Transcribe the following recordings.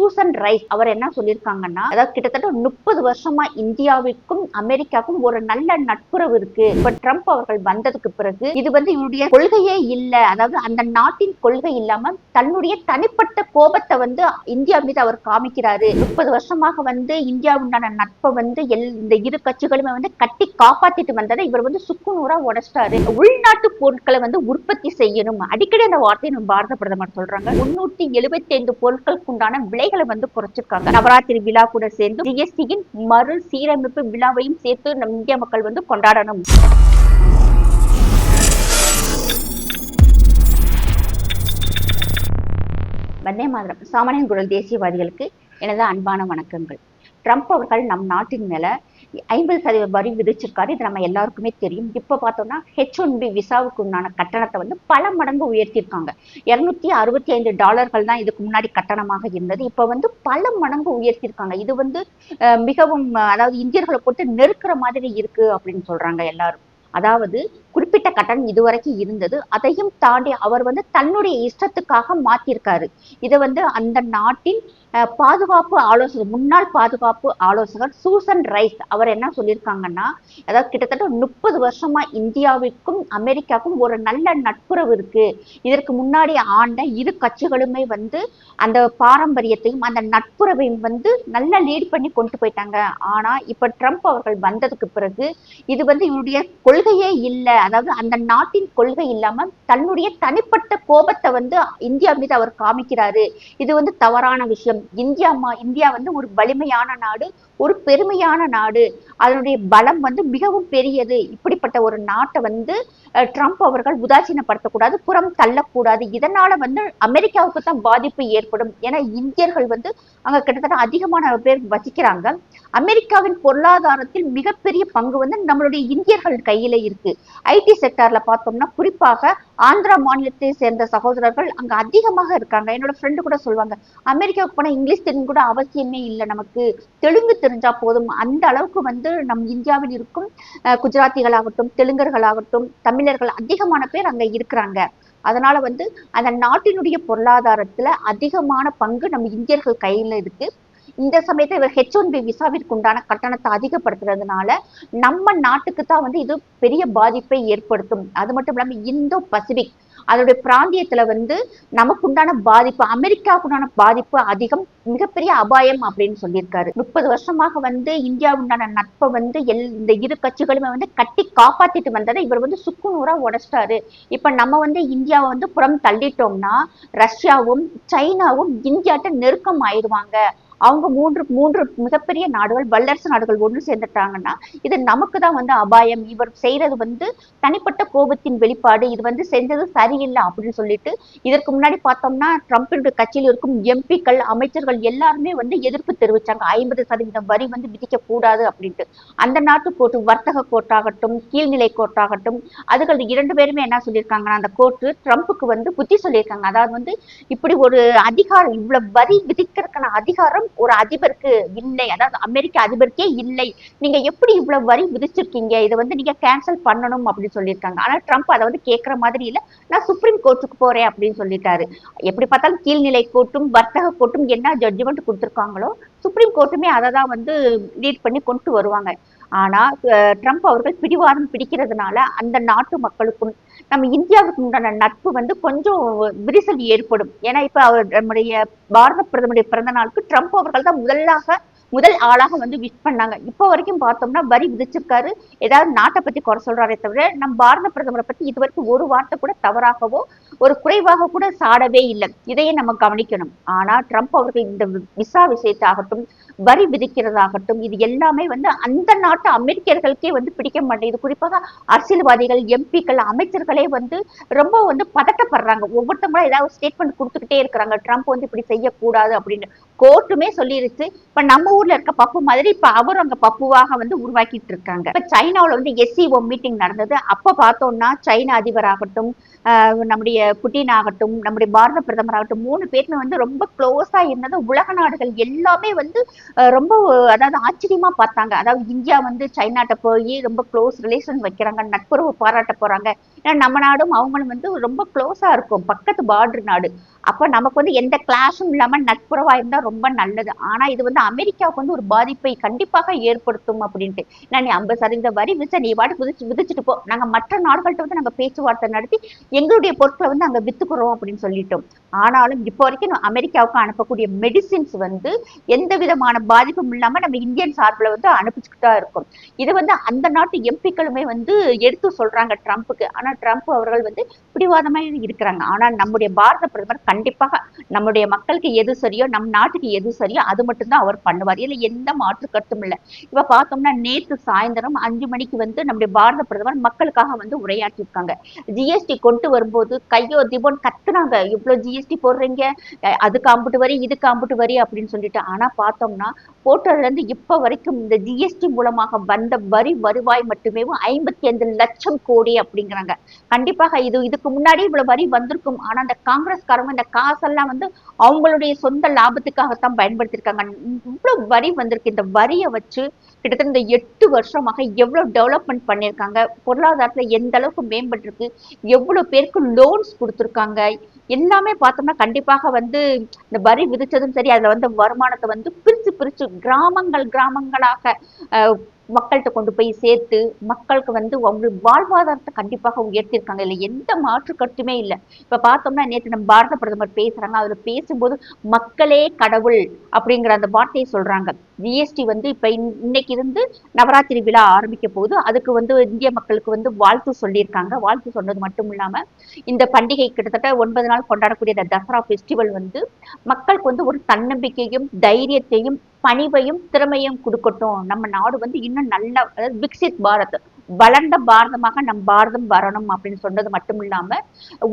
Susan rice அவர் என்ன சொல்லியிருக்காங்கன்னா அதாவது கிட்டத்தட்ட முப்பது வருஷமா இந்தியாவுக்கும் அமெரிக்காவுக்கும் ஒரு நல்ல நட்புறவு இருக்கு. இப்ப ட்ரம்ப் அவர்கள் வந்ததுக்கு பிறகு இது வந்து இவருடைய கொள்கையே இல்ல. அதாவது அந்த நாட்டின் கொள்கை இல்லாம தன்னுடைய தனிப்பட்ட கோபத்தை வந்து இந்தியா மீது அவர் காமிக்கிறாரு. முப்பது வருஷமாக வந்து இந்தியாவுண்டான நட்பை வந்து எல் இந்த இரு கட்சிகளுமே வந்து கட்டி காப்பாத்திட்டு வந்ததை இவர் வந்து சுக்குநூறா உடைச்சிட்டாரு. உள்நாட்டு பொருட்களை வந்து உற்பத்தி செய்யணும். அடிக்கடி அந்த வார்த்தையை நம்ம பாரத பிரதமர் சொல்றாங்க. முன்னூத்தி எழுபத்தி ஐந்து பொருட்களுக்கு உண்டான விலை விலைகளை வந்து குறைச்சிருக்காங்க. நவராத்திரி விழா கூட சேர்ந்து ஜிஎஸ்டியின் மறு சீரமைப்பு விழாவையும் சேர்த்து நம் இந்திய மக்கள் வந்து கொண்டாடணும். வந்தே மாதிரம். சாமானியன் குரல் தேசியவாதிகளுக்கு எனது அன்பான வணக்கங்கள். ட்ரம்ப் அவர்கள் நம் நாட்டின் மேல ஐம்பது சதவீத வரி விதிச்சிருக்காரு. இது நம்ம எல்லாருக்குமே தெரியும். இப்போ பார்த்தோம்னா ஹெச் ஒன் பி விசாவுக்கு உண்டான கட்டணத்தை வந்து பல மடங்கு உயர்த்தியிருக்காங்க. இரநூத்தி அறுபத்தி ஐந்து டாலர்கள் தான் இதுக்கு முன்னாடி கட்டணமாக இருந்தது. இப்போ வந்து பல மடங்கு உயர்த்தியிருக்காங்க. இது வந்து மிகவும் அதாவது இந்தியர்களை போட்டு நெருக்கிற மாதிரி இருக்கு அப்படின்னு சொல்றாங்க எல்லாரும். அதாவது குறிப்பிட்ட கட்டணம் இதுவரைக்கும் இருந்தது. அதையும் தாண்டி அவர் வந்து தன்னுடைய இஷ்டத்துக்காக மாத்திருக்காரு இதை வந்து அந்த நாட்டின் பாதுகாப்பு ஆலோசகர் முன்னாள் பாதுகாப்பு ஆலோசகர் சூசன் ரைஸ் அவர் என்ன சொல்லியிருக்காங்கன்னா அதாவது கிட்டத்தட்ட முப்பது வருஷமா இந்தியாவுக்கும் அமெரிக்காவுக்கும் ஒரு நல்ல நட்புறவு இருக்கு. இதற்கு முன்னாடி ஆண்ட இரு கட்சிகளுமே வந்து அந்த பாரம்பரியத்தையும் அந்த நட்புறவையும் வந்து நல்லா லீட் பண்ணி கொண்டு போயிட்டாங்க. ஆனா இப்ப ட்ரம்ப் அவர்கள் வந்ததுக்கு பிறகு இது வந்து இவருடைய கொள்கையே இல்லை. அதாவது அந்த நாட்டின் கொள்கை இல்லாம தன்னுடைய தனிப்பட்ட கோபத்தை வந்து இந்தியா மீது அவர் காமிக்கிறாரு. இது வந்து தவறான விஷயம். இந்தியா இந்தியா வந்து ஒரு வலிமையான நாடு. ஒரு பெருமையான நாடு. அதனுடைய பலம் வந்து மிகவும் பெரியது. இப்படிப்பட்ட ஒரு நாட்டை வந்து ட்ரம்ப் அவர்கள் உதாசீனப்படுத்தக்கூடாது புறம் தள்ளக்கூடாது. இதனால வந்து அமெரிக்காவுக்கு தான் பாதிப்பு ஏற்படும். ஏன்னா இந்தியர்கள் வந்து அங்க கிட்டத்தட்ட அதிகமான பேர் வசிக்கிறாங்க. அமெரிக்காவின் பொருளாதாரத்தில் மிகப்பெரிய பங்கு வந்து நம்மளுடைய இந்தியர்கள் கையில இருக்கு. ஐடி செக்டார்ல பார்த்தோம்னா குறிப்பாக ஆந்திரா மாநிலத்தை சேர்ந்த சகோதரர்கள் அங்க அதிகமாக இருக்காங்க. என்னோட ஃப்ரெண்டு கூட சொல்லுவாங்க அமெரிக்காவுக்கு போனா இங்கிலீஷ் தெரியும் கூட அவசியமே இல்லை நமக்கு. தெலுங்கு தெரிஞ்சா போதும். அந்த அளவுக்கு வந்து நம் இந்தியாவில் இருக்கும் குஜராத்திகளாகட்டும் தெலுங்கர்களாகட்டும் தமிழர்கள் அதிகமான பேர் அங்க இருக்கிறாங்க. அதனால வந்து அந்த நாட்டினுடைய பொருளாதாரத்துல அதிகமான பங்கு நம்ம இந்தியர்கள் கையில இருக்கு. இந்த சமயத்துல இவர் ஹெச் ஒன் பி விசாவிற்கு உண்டான கட்டணத்தை அதிகப்படுத்துறதுனால நம்ம நாட்டுக்கு தான் வந்து இது பெரிய பாதிப்பை ஏற்படுத்தும். அது மட்டும் இல்லாமல் இந்தோ பசிபிக் அதோடைய பிராந்தியத்துல வந்து நமக்குண்டான பாதிப்பு அமெரிக்காவுக்குண்டான பாதிப்பு அதிகம் மிகப்பெரிய அபாயம் அப்படின்னு சொல்லியிருக்காரு. முப்பது வருஷமாக வந்து இந்தியாவுண்டான நட்பை வந்து எல் இந்த இரு கட்சிகளுமே வந்து கட்டி காப்பாத்திட்டு வந்ததை இவர் வந்து சுக்குநூறா உடைச்சிட்டாரு. இப்ப நம்ம வந்து இந்தியாவை வந்து புறம் தள்ளிட்டோம்னா ரஷ்யாவும் சைனாவும் இந்தியாட்ட நெருக்கம் ஆயிடுவாங்க அவங்க மூன்று மூன்று மிகப்பெரிய நாடுகள் வல்லரசு நாடுகள் ஒன்று சேர்ந்துட்டாங்கன்னா இது நமக்கு தான் வந்து அபாயம். இவர் செய்யறது வந்து தனிப்பட்ட கோபத்தின் வெளிப்பாடு. இது வந்து செஞ்சது சரியில்லை அப்படின்னு சொல்லிட்டு இதற்கு முன்னாடி பார்த்தோம்னா ட்ரம்பினுடைய கட்சியில் இருக்கும் எம்பிக்கள் அமைச்சர்கள் எல்லாருமே வந்து எதிர்ப்பு தெரிவிச்சாங்க. ஐம்பது சதவீதம் வரி வந்து விதிக்க கூடாது அப்படின்ட்டு. அந்த நாட்டு கோர்ட்டு வர்த்தக கோர்ட்டாகட்டும் கீழ்நிலை கோர்ட்டாகட்டும் அதுகள் இரண்டு பேருமே என்ன சொல்லியிருக்காங்கன்னா அந்த கோர்ட்டு ட்ரம்ப்புக்கு வந்து புத்தி சொல்லியிருக்காங்க. அதாவது வந்து இப்படி ஒரு அதிகாரம் இவ்வளவு வரி விதிக்கிறதுக்கான அதிகாரம் ஒரு அதிபருக்கு இல்லை அதாவது அமெரிக்க அதிபருக்கே இல்லை. நீங்க எப்படி இவ்வளவு வரி விதிச்சிருக்கீங்க? இதை வந்து நீங்க கேன்சல் பண்ணணும் அப்படின்னு சொல்லியிருக்காங்க. ஆனா ட்ரம்ப் அதை வந்து கேட்கிற மாதிரி இல்ல. நான் சுப்ரீம் கோர்ட்டுக்கு போறேன் அப்படின்னு சொல்லிட்டாரு. எப்படி பார்த்தாலும் கீழ்நிலை கோர்ட்டும் வர்த்தக கோர்ட்டும் என்ன ஜட்ஜ்மெண்ட் கொடுத்திருக்காங்களோ சுப்ரீம் கோர்ட்டுமே அதை தான் வந்து லீட் பண்ணி கொண்டு வருவாங்க. ஆனா ட்ரம்ப் அவர்கள் பிடிவாதம் பிடிக்கிறதுனால அந்த நாட்டு மக்களுக்கும் நம்ம இந்தியாவுக்கு உண்டான நட்பு வந்து கொஞ்சம் விரிசல் ஏற்படும். ஏன்னா இப்ப அவர் நம்முடைய பாரத பிரதமருடைய பிறந்த நாளுக்கு ட்ரம்ப் அவர்கள் தான் முதலாக முதல் ஆளாக வந்து விஷ் பண்ணாங்க. இப்போ வரைக்கும் பார்த்தோம்னா வரி விதிச்சிருக்காரு. ஏதாவது நாட்டை பத்தி குறை சொல்றாரே தவிர நம் பாரத பிரதமரை பத்தி இது வரைக்கும் ஒரு வார்த்தை கூட தவறாகவோ ஒரு குறைவாக கூட சாடவே இல்லை. இதையே நம்ம கவனிக்கணும். ஆனா ட்ரம்ப் அவர்கள் இந்த விசா விஷயத்தாகட்டும் வரி விதிக்கிறதாகட்டும் இது எல்லாமே வந்து அந்த நாட்டு அமெரிக்கர்களுக்கே வந்து பிடிக்க மாட்டேங்குது. குறிப்பாக அரசியல்வாதிகள் எம்பிக்கள் அமைச்சர்களே வந்து ரொம்ப வந்து பதட்டப்படுறாங்க. ஒவ்வொருத்தவங்களும் ஏதாவது ஸ்டேட்மெண்ட் கொடுத்துக்கிட்டே இருக்கிறாங்க. ட்ரம்ப் வந்து இப்படி செய்யக்கூடாது அப்படின்னு. கோர்ட்டுமே சொல்லிருச்சு. இப்ப நம்ம ஊர்ல இருக்க பப்பு மாதிரி இப்ப அவரும் அங்க பப்புவாக வந்து உருவாக்கிட்டு இருக்காங்க. இப்ப சைனாவுல வந்து எஸ்சிஓ மீட்டிங் நடந்தது. அப்ப பார்த்தோம்னா சைனா அதிபராகட்டும் நம்முடைய புட்டின் ஆகட்டும் நம்முடைய பாரத பிரதமர் ஆகட்டும் மூணு பேருமே வந்து ரொம்ப க்ளோஸா இருந்தது. உலக நாடுகள் எல்லாமே வந்து ரொம்ப அதாவது ஆச்சரியமா பார்த்தாங்க. அதாவது இந்தியா வந்து சைனாட்ட போய் ரொம்ப க்ளோஸ் ரிலேஷன் வைக்கிறாங்க நட்புறவு பாராட்ட போறாங்க. ஏன்னா நம்ம நாடும் அவங்களும் வந்து ரொம்ப க்ளோஸா இருக்கும். பக்கத்து பார்டர் நாடு. அப்ப நமக்கு வந்து எந்த கிளாஷும் இல்லாம நட்புறவா இருந்தா ரொம்ப நல்லது. ஆனா இது வந்து அமெரிக்காவுக்கு வந்து ஒரு பாதிப்பை கண்டிப்பாக ஏற்படுத்தும் அப்படின்ட்டு. நான் நீ ஐம்பது சதவீத வரி விதிச்ச நீ வாடி விதிச்சு விதிச்சுட்டு போ. நாங்க மற்ற நாடுகள்கிட்ட வந்து நாங்க பேச்சுவார்த்தை நடத்தி எங்களுடைய பொருட்களை வந்து அங்க வித்துக்கிறோம் அப்படின்னு சொல்லிட்டோம். ஆனாலும் இப்போ வரைக்கும் அமெரிக்காவுக்கு அனுப்பக்கூடிய மெடிசின்ஸ் வந்து எந்த விதமான பாதிப்பும் இல்லாம நம்ம இந்தியன் சார்பில் வந்து அனுப்பிச்சுட்டு தான் இருக்கும். இது வந்து அந்த நாட்டு எம்பிக்களுமே வந்து எடுத்து சொல்றாங்க ட்ரம்ப்புக்கு. ஆனால் ட்ரம்ப் அவர்கள் வந்து பிடிவாதமாக இருக்கிறாங்க. ஆனா நம்முடைய பாரத பிரதமர் கண்டிப்பாக நம்முடைய மக்களுக்கு எது சரியோ நம் நாட்டுக்கு எது சரியோ அது மட்டும்தான் அவர் பண்ணுவார். இதுல எந்த மாற்று கருத்தும் இல்லை. இப்ப பார்த்தோம்னா நேத்து சாயந்தரம் அஞ்சு மணிக்கு வந்து நம்முடைய பாரத பிரதமர் மக்களுக்காக வந்து உரையாற்றியிருக்காங்க. ஜிஎஸ்டி கொண்டு வரும்போது கையோ திபோன் கத்துனாங்க. இவ்வளவு ஜிஎஸ்டி போடுறீங்க அதுக்கு அம்புட்டு வரி இதுக்கு அம்புட்டு வரி அப்படின்னு சொல்லிட்டு. ஆனா பார்த்தோம்னா போட்டோலேருந்து இப்போ வரைக்கும் இந்த ஜிஎஸ்டி மூலமாக வந்த வரி வருவாய் மட்டுமே ஐம்பத்தி ஐந்து லட்சம் கோடி அப்படிங்கிறாங்க. கண்டிப்பாக இது இதுக்கு முன்னாடி இவ்வளோ வரி வந்திருக்கும். ஆனால் அந்த காங்கிரஸ்காரங்க இந்த காசெல்லாம் வந்து அவங்களுடைய சொந்த லாபத்துக்காகத்தான் பயன்படுத்தியிருக்காங்க. இவ்வளோ வரி வந்திருக்கு. இந்த வரியை வச்சு கிட்டத்தட்ட இந்த எட்டு வருஷமாக எவ்வளோ டெவலப்மெண்ட் பண்ணியிருக்காங்க. பொருளாதாரத்தில் எந்த அளவுக்கு மேம்பட்டிருக்கு. எவ்வளோ பேருக்கு லோன்ஸ் கொடுத்துருக்காங்க. எல்லாமே பார்த்தோம்னா கண்டிப்பாக வந்து இந்த வரி விதிச்சதும் சரி அதில் வந்து வருமானத்தை வந்து பிரித்து பிரித்து கிராமங்கள் கிராமங்களாக மக்கள்கிட்ட கொண்டு போய் சேர்த்து மக்களுக்கு வந்து அவங்களுக்கு வாழ்வாதாரத்தை கண்டிப்பாக உயர்த்தியிருக்காங்க. இல்லை எந்த மாற்று கருத்துமே இல்லை. இப்ப பார்த்தோம்னா நேற்று நம்ம பாரத பிரதமர் பேசுறாங்க. அதில் பேசும்போது மக்களே கடவுள் அப்படிங்கிற அந்த வார்த்தையை சொல்றாங்க. ஜிஎஸ்டி வந்து இப்போ இன்னைக்கு இருந்து நவராத்திரி விழா ஆரம்பிக்க போகுது. அதுக்கு வந்து இந்திய மக்களுக்கு வந்து வாழ்த்து சொல்லியிருக்காங்க. வாழ்த்து சொன்னது மட்டும் இல்லாமல் இந்த பண்டிகை கிட்டத்தட்ட ஒன்பது நாள் கொண்டாடக்கூடிய இந்த தசரா ஃபெஸ்டிவல் வந்து மக்களுக்கு வந்து ஒரு தன்னம்பிக்கையும் தைரியத்தையும் பணிவையும் திறமையும் கொடுக்கட்டும். நம்ம நாடு வந்து இன்னும் நல்ல அதாவது விக்சித் பாரத் வளர்ந்த பாரதமாக நம் பாரதம் வரணும் அப்படின்னு சொன்னது மட்டும் இல்லாம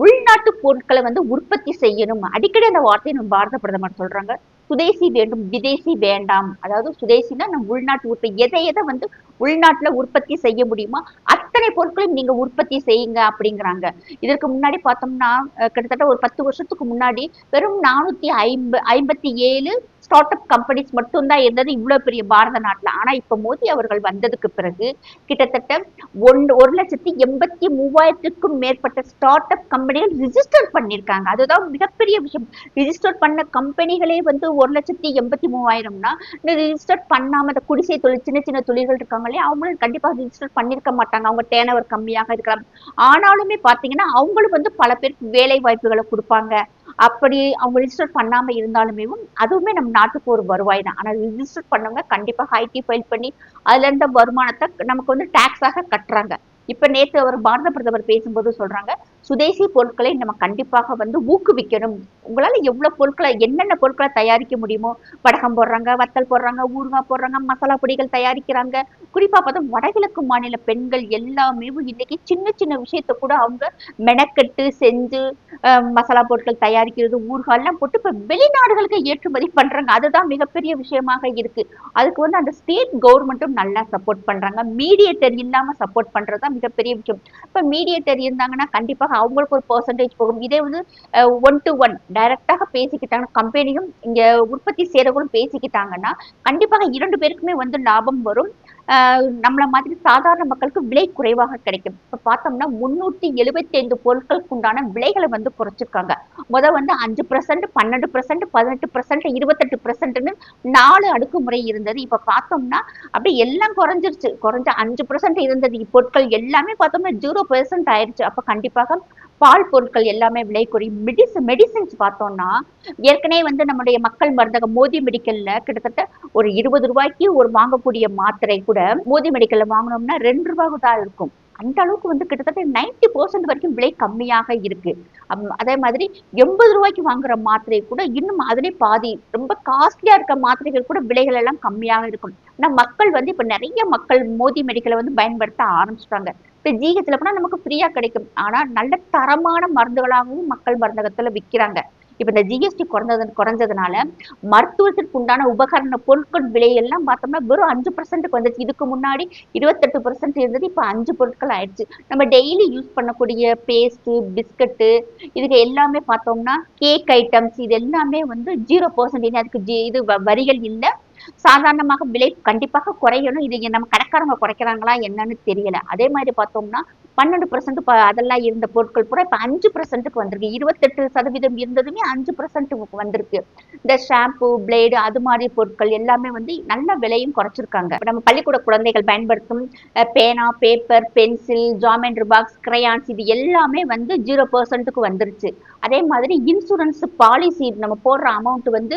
உள்நாட்டு பொருட்களை வந்து உற்பத்தி செய்யணும். அடிக்கடி அந்த வார்த்தையை நம்ம பாரத பிரதமர் சொல்றாங்க. சுதேசி வேண்டும் விதேசி வேண்டாம். அதாவது சுதேசினா நம்ம உள்நாட்டு உற்பத்தி. எதை எதை வந்து உள்நாட்டுல உற்பத்தி செய்ய முடியுமோ அத்தனை பொருட்களையும் நீங்க உற்பத்தி செய்யுங்க அப்படிங்கிறாங்க. இதற்கு முன்னாடி பார்த்தோம்னா கிட்டத்தட்ட ஒரு பத்து வருஷத்துக்கு முன்னாடி வெறும் நானூத்தி ஐம்ப ஐம்பத்தி ஏழு ஸ்டார்ட் அப் கம்பெனிஸ் மட்டும்தான் இருந்தது. இவ்வளோ பெரிய பாரத நாட்டில். ஆனால் இப்போ மோடி அவர்கள் வந்ததுக்கு பிறகு கிட்டத்தட்ட ஒன் ஒரு லட்சத்தி எண்பத்தி மூவாயிரத்துக்கும் மேற்பட்ட ஸ்டார்ட் அப் கம்பெனிகள் ரிஜிஸ்டர் பண்ணியிருக்காங்க அதுதான் மிகப்பெரிய விஷயம். ரிஜிஸ்டர் பண்ண கம்பெனிகளே வந்து ஒரு லட்சத்தி எண்பத்தி மூவாயிரம்னா இந்த ரிஜிஸ்டர் பண்ணாம இந்த குடிசை தொழில் சின்ன சின்ன தொழில்கள் இருக்காங்களே அவங்களும் கண்டிப்பாக ரிஜிஸ்டர் பண்ணியிருக்க மாட்டாங்க. அவங்க டேனவர் கம்மியாக இருக்கலாம். ஆனாலுமே பார்த்தீங்கன்னா அவங்களும் வந்து பல பேருக்கு வேலை வாய்ப்புகளை கொடுப்பாங்க. அப்படி அவங்க ரிஜிஸ்டர் பண்ணாம இருந்தாலுமே அதுவுமே நம்ம நாட்டுக்கு ஒரு வருவாய் தான். ஆனா ரிஜிஸ்டர் பண்ணவங்க கண்டிப்பா ஹைடி ஃபைல் பண்ணி அதுல இருந்த வருமானத்தை நமக்கு வந்து டாக்ஸாக கட்டுறாங்க. இப்ப நேற்று அவர் பாரத பிரதமர் பேசும்போது சொல்றாங்க சுதேசி பொருட்களை நம்ம கண்டிப்பாக வந்து ஊக்குவிக்கணும். உங்களால் எவ்வளோ பொருட்களை என்னென்ன பொருட்களை தயாரிக்க முடியுமோ படகம் போடுறாங்க வத்தல் போடுறாங்க ஊறுகாய் போடுறாங்க மசாலா பொடிகள் தயாரிக்கிறாங்க. குறிப்பா பார்த்தா வடகிழக்கு மாநில பெண்கள் எல்லாமே இன்னைக்கு சின்ன சின்ன விஷயத்த கூட அவங்க மெனக்கெட்டு செஞ்சு மசாலா பொருட்கள் தயாரிக்கிறது ஊறுகாய் போட்டு இப்போ வெளிநாடுகளுக்கு ஏற்றுமதி பண்றாங்க. அதுதான் மிகப்பெரிய விஷயமாக இருக்கு. அதுக்கு வந்து அந்த ஸ்டேட் கவர்மெண்ட்டும் நல்லா சப்போர்ட் பண்றாங்க. மீடியேட்டர் இல்லாமல் சப்போர்ட் பண்றதுதான் மிகப்பெரிய விஷயம். இப்போ மீடியேட்டர் இருந்தாங்கன்னா கண்டிப்பாக அவங்களுக்கு ஒரு பெர்சன்டேஜ் போகும். இதே வந்து ஒன் டு ஒன் டைரக்டாக பேசிக்கிட்டாங்க கம்பெனியும் இங்க உற்பத்தி செய்யறவங்களும் பேசிக்கிட்டாங்கன்னா கண்டிப்பாக இரண்டு பேருக்குமே வந்து லாபம் வரும். நம்மள மாதிரி சாதாரண மக்களுக்கு விலை குறைவாக கிடைக்கும். இப்ப பார்த்தோம்னா முன்னூத்தி எழுபத்தைந்து பொருட்களுக்கு உண்டான விலைகளை வந்து குறைச்சிருக்காங்க. முத வந்து அஞ்சு பர்சன்ட் பன்னெண்டு பர்சன்ட் பதினெட்டு பர்சன்ட் இருபத்தெட்டு பர்சன்ட்னு நாலு அடுக்குமுறை இருந்தது. இப்ப பார்த்தோம்னா அப்படியே எல்லாம் குறைஞ்சிருச்சு. குறைஞ்ச அஞ்சு பர்சன்ட் இருந்தது. பொருட்கள் எல்லாமே பார்த்தோம்னா ஜீரோ பெர்சன்ட் ஆயிருச்சு. அப்போ கண்டிப்பாக பால் பொருட்கள் எல்லாமே விலை குறையும் மெடிசன் மெடிசன்ஸ் பார்த்தோம்னா ஏற்கனவே வந்து நம்முடைய மக்கள் மருந்தகம் மோதி மெடிக்கல்ல கிட்டத்தட்ட ஒரு இருபது ரூபாய்க்கு ஒரு வாங்கக்கூடிய மாத்திரை கூட மோதி மெடிக்கல்ல வாங்கினோம்னா ரெண்டு ரூபாவுக்கு தான் இருக்கும். அந்த அளவுக்கு வந்து கிட்டத்தட்ட 90% பர்சன்ட் வரைக்கும் விலை கம்மியாக இருக்கு. அதே மாதிரி எண்பது ரூபாய்க்கு வாங்குற மாத்திரை கூட இன்னும் அதிலே பாதி ரொம்ப காஸ்ட்லியா இருக்க மாத்திரைகள் கூட விலைகள் எல்லாம் கம்மியாக இருக்கும். ஆனா மக்கள் வந்து இப்ப நிறைய மக்கள் மோதி மெடிக்கலை வந்து பயன்படுத்த ஆரம்பிச்சிட்டாங்க. இப்போ ஜிஹெச்ல போனால் நமக்கு ஃப்ரீயாக கிடைக்கும். ஆனால் நல்ல தரமான மருந்துகளாகவும் மக்கள் மருந்தகத்தில் விற்கிறாங்க இப்போ இந்த ஜிஎஸ்டி குறைஞ்சது குறைஞ்சதுனால மருத்துவத்திற்கு உண்டான உபகரண பொருட்கள் விலையெல்லாம் பார்த்தோம்னா வெறும் அஞ்சு பர்சன்ட்டுக்கு வந்துச்சு. இதுக்கு முன்னாடி இருபத்தெட்டு பர்சன்ட் இருந்தது இப்போ அஞ்சு பொருட்கள் ஆயிடுச்சு. நம்ம டெய்லி யூஸ் பண்ணக்கூடிய பேஸ்ட்டு பிஸ்கட்டு இதுக்கு எல்லாமே பார்த்தோம்னா கேக் ஐட்டம்ஸ் இது எல்லாமே வந்து ஜீரோ பர்சன்டேஜ் அதுக்கு ஜி- இது வ- வரிகள் இல்லை. சாதாரணமாக விலை கண்டிப்பாக குறையணும். இது நம்ம கடைக்காரங்க குறைக்கிறாங்களா என்னன்னு தெரியல. அதே மாதிரி பார்த்தோம்னா பன்னெண்டு பர்சன்ட் அதெல்லாம் இருந்த பொருட்கள் பூரா இப்போ அஞ்சு பர்சன்ட்டுக்கு வந்திருக்கு. இருபத்தெட்டு சதவீதம் இருந்ததுமே அஞ்சு பர்சன்ட்டுக்கு வந்திருக்கு. இந்த ஷாம்பு பிளேடு அது மாதிரி பொருட்கள் எல்லாமே வந்து நல்ல விலையும் குறைச்சிருக்காங்க. இப்போ நம்ம பள்ளிக்கூட குழந்தைகள் பயன்படுத்தும் பேனா paper pencil geometry box crayons இது எல்லாமே வந்து ஜீரோ பர்சன்ட்டுக்கு வந்துருச்சு. அதே மாதிரி இன்சூரன்ஸ் பாலிசி நம்ம போடுற அமௌண்ட் வந்து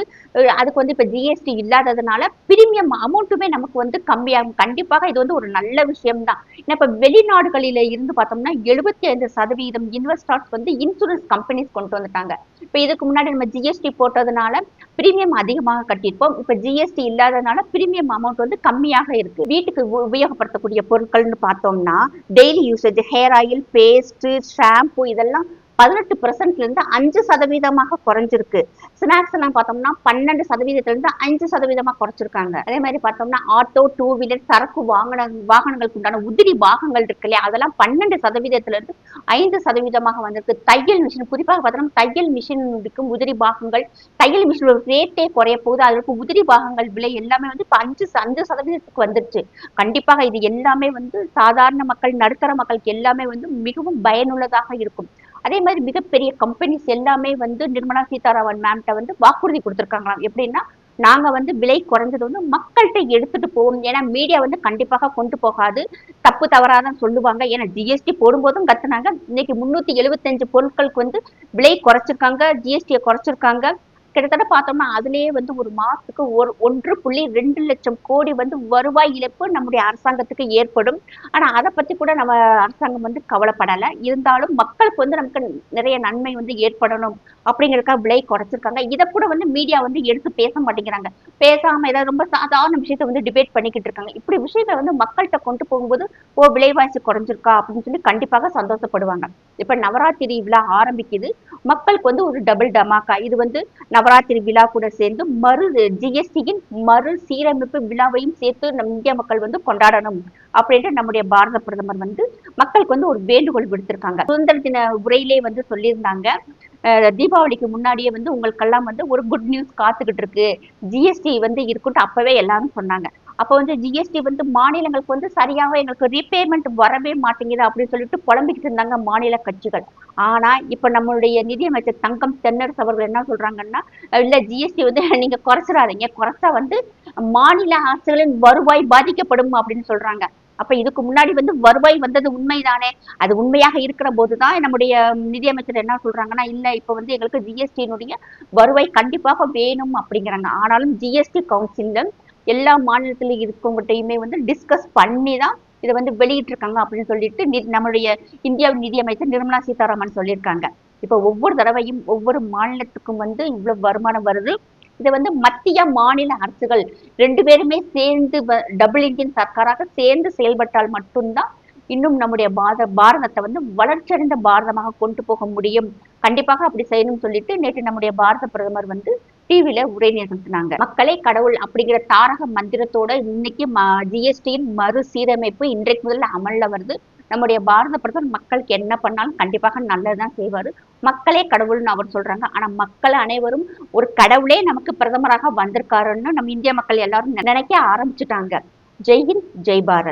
அதுக்கு வந்து இப்போ ஜிஎஸ்டி இல்லாததுனால பிரீமியம் அமௌண்ட்டுமே நமக்கு வந்து கம்மியாகும். கண்டிப்பாக இது வந்து ஒரு நல்ல விஷயம் தான் ஏன்னா இப்போ வெளிநாடுகளில் இருந்து வந்து பார்த்தோம்னா எழுபத்தி ஐந்து சதவீதம் இன்வெஸ்டர்ஸ் வந்து இன்சூரன்ஸ் கம்பெனிஸ் கொண்டு வந்துட்டாங்க. இப்போ இதுக்கு முன்னாடி நம்ம ஜிஎஸ்டி போட்டதுனால பிரீமியம் அதிகமாக கட்டியிருப்போம். இப்போ ஜிஎஸ்டி இல்லாததுனால பிரீமியம் அமௌண்ட் வந்து கம்மியாக இருக்கு. வீட்டுக்கு உபயோகப்படுத்தக்கூடிய பொருட்கள்னு பார்த்தோம்னா daily usage hair oil paste shampoo இதெல்லாம் பதினெட்டு பெர்சன்ட்ல இருந்து அஞ்சு சதவீதமாக குறைஞ்சிருக்கு. ஸ்நாக்ஸ் எல்லாம் பார்த்தோம்னா பன்னெண்டு சதவீதத்துல இருந்து அஞ்சு சதவீதமா குறைச்சிருக்காங்க. அதே மாதிரி பார்த்தோம்னா ஆட்டோ டூ வீலர் சரக்கு வாகன வாகனங்களுக்கு உண்டான உதிரி பாகங்கள் இருக்கு இல்லையா? அதெல்லாம் பன்னெண்டு சதவீதத்துல இருந்து ஐந்து சதவீதமாக வந்திருக்கு. தையல் மிஷின் குறிப்பாக பார்த்தோம்னா தையல் மிஷின் இருக்கும் உதிரி பாகங்கள் தையல் மிஷினோட ரேட்டே குறைய போகுது. அதற்கு உதிரி பாகங்கள் விலை எல்லாமே வந்து இப்போ அஞ்சு ச- அஞ்சு சதவீதத்துக்கு வந்துருச்சு. கண்டிப்பாக இது எல்லாமே வந்து சாதாரண மக்கள் நடுத்தர மக்களுக்கு எல்லாமே வந்து மிகவும் பயனுள்ளதாக இருக்கும். அதே மாதிரி மிகப்பெரிய கம்பெனிஸ் எல்லாமே வந்து நிர்மலா சீதாராமன் மேம்கிட்ட வந்து வாக்குறுதி கொடுத்துருக்காங்களாம். எப்படின்னா நாங்க வந்து விலை குறைஞ்சது வந்து மக்கள்கிட்ட எடுத்துட்டு போவோம். ஏன்னா மீடியா வந்து கண்டிப்பாக கொண்டு போகாது. தப்பு தவறாதான் சொல்லுவாங்க. ஏன்னா ஜிஎஸ்டி போடும்போதும் கத்துனாங்க. இன்னைக்கு முன்னூத்தி எழுபத்தஞ்சு பொருட்களுக்கு வந்து விலை குறைச்சிருக்காங்க. ஜிஎஸ்டியை குறைச்சிருக்காங்க. கிட்டத்தட்ட பார்த்தோம்னா அதுலேயே வந்து ஒரு மாசத்துக்கு ஒரு ஒன்று புள்ளி ரெண்டு லட்சம் கோடி வந்து வருவாய் இழப்பு நம்முடைய அரசாங்கத்துக்கு ஏற்படும். ஆனா அதை பத்தி கூட நம்ம அரசாங்கம் வந்து கவலைப்படலை. இருந்தாலும் மக்களுக்கு வந்து நமக்கு நிறைய நன்மை வந்து ஏற்படணும் அப்படிங்கறதுக்காக விலை குறைச்சிருக்காங்க. இதை கூட வந்து மீடியா வந்து எடுத்து பேச மாட்டேங்கிறாங்க. பேசாம ஏதாவது ரொம்ப சாதாரண விஷயத்த வந்து டிபேட் பண்ணிக்கிட்டு இருக்காங்க. இப்படி விஷயத்தை வந்து மக்கள்கிட்ட கொண்டு போகும்போது ஓ விலைவாசி குறைஞ்சிருக்கா அப்படின்னு சொல்லி கண்டிப்பாக சந்தோஷப்படுவாங்க. இப்ப நவராத்திரி விழா ஆரம்பிக்குது. மக்களுக்கு வந்து ஒரு டபுள் டமாக்கா இது வந்து நவராத்திரி விழா கூட சேர்ந்து மறு ஜிஎஸ்டியின் மறு சீரமைப்பு விழாவையும் சேர்த்து நம் இந்திய மக்கள் வந்து கொண்டாடணும் அப்படின்ட்டு நம்முடைய பாரத பிரதமர் வந்து மக்களுக்கு வந்து ஒரு வேண்டுகோள் விடுத்திருக்காங்க. சுதந்திர தின உரையிலே வந்து சொல்லியிருந்தாங்க. தீபாவளிக்கு முன்னாடியே வந்து உங்களுக்கெல்லாம் வந்து ஒரு குட் நியூஸ் காத்துக்கிட்டு இருக்கு. ஜிஎஸ்டி வந்து இருக்குன்ட்டு அப்பவே எல்லாரும் சொன்னாங்க. அப்போ வந்து ஜிஎஸ்டி வந்து மாநிலங்களுக்கு வந்து சரியாக எங்களுக்கு ரீபேமெண்ட் வரவே மாட்டேங்குது அப்படின்னு சொல்லிட்டு புலம்பிக்கிட்டு இருந்தாங்க மாநில கட்சிகள். ஆனா இப்ப நம்மளுடைய நிதியமைச்சர் தங்கம் தென்னரசு அவர்கள் என்ன சொல்றாங்கன்னா இல்ல ஜிஎஸ்டி வந்து நீங்க குறைச்சிடாதீங்க. குறைச்சா வந்து மாநில அரசுகளின் வருவாய் பாதிக்கப்படும் அப்படின்னு சொல்றாங்க. அப்ப இதுக்கு முன்னாடி வந்து வருவாய் வந்தது உண்மைதானே? அது உண்மையாக இருக்கிற போதுதான் நம்முடைய நிதியமைச்சர் என்ன சொல்றாங்கன்னா இல்ல இப்ப வந்து எங்களுக்கு ஜிஎஸ்டியினுடைய வருவாய் கண்டிப்பாக வேணும் அப்படிங்கிறாங்க. ஆனாலும் ஜிஎஸ்டி கவுன்சில்ல எல்லா மாநிலத்திலும் இருக்கவங்ககிட்டயுமே வந்து டிஸ்கஸ் பண்ணி தான் இதை வந்து வெளியிட்டிருக்காங்க அப்படின்னு சொல்லிட்டு நி- நம்மளுடைய இந்தியாவின் நிதியமைச்சர் நிர்மலா சீதாராமன் சொல்லியிருக்காங்க. இப்போ ஒவ்வொரு தடவையும் ஒவ்வொரு மாநிலத்துக்கும் வந்து இவ்வளவு வருமானம் வருது. இதை வந்து மத்திய மாநில அரசுகள் ரெண்டு பேருமே சேர்ந்து டபுள் இன்ஜின் சர்க்காராக சேர்ந்து செயல்பட்டால் மட்டும்தான் இன்னும் நம்முடைய பாரத பாரதத்தை வந்து வளர்ச்சியடைந்த பாரதமாக கொண்டு போக முடியும். கண்டிப்பாக அப்படி செய்யணும்னு சொல்லிட்டு நேற்று நம்முடைய பாரத பிரதமர் வந்து டிவில உரை நிகழ்த்தினாங்க. மக்களே கடவுள் அப்படிங்கிற தாரக மந்திரத்தோட இன்னைக்கு ஜிஎஸ்டியின் மறு சீரமைப்பு இன்றைக்கு முதல்ல அமல்ல வருது. நம்முடைய பாரத பிரதமர் மக்களுக்கு என்ன பண்ணாலும் கண்டிப்பாக நல்லதுதான் செய்வாரு. மக்களே கடவுள்னு அவர் சொல்றாங்க. ஆனா மக்கள் அனைவரும் ஒரு கடவுளே நமக்கு பிரதமராக வந்திருக்காருன்னு நம்ம இந்திய மக்கள் எல்லாரும் நினைக்க ஆரம்பிச்சுட்டாங்க. ஜெய்ஹிந்த் ஜெய் பாரத்.